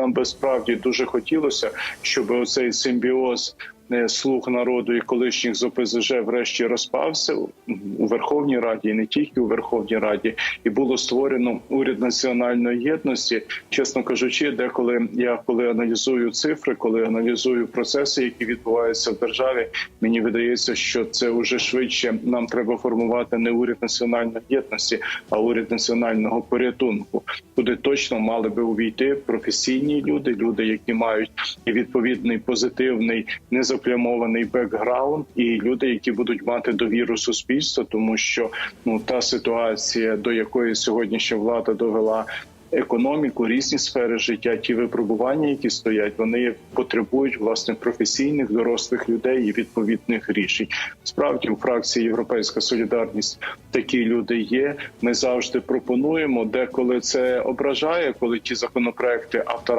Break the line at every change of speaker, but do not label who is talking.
нам би справді дуже хотілося, щоб оцей симбіоз слуг народу і колишніх з ОПЗЖ врешті розпався у Верховній Раді, і не тільки у Верховній Раді, і було створено уряд національної єдності. Чесно кажучи, деколи я коли аналізую цифри, коли аналізую процеси, які відбуваються в державі, мені видається, що це вже швидше нам треба формувати не уряд національної єдності, а уряд національного порятунку, куди точно мали би увійти професійні люди, люди, які мають відповідний позитивний незаплямований бекграунд, і люди, які будуть мати довіру суспільства, тому що ну та ситуація, до якої сьогоднішня влада довела. Економіку, різні сфери життя, ті випробування, які стоять, вони потребують власне професійних дорослих людей і відповідних рішень. Справді у фракції Європейська Солідарність такі люди є. Ми завжди пропонуємо, деколи це ображає, коли ті законопроекти авторам.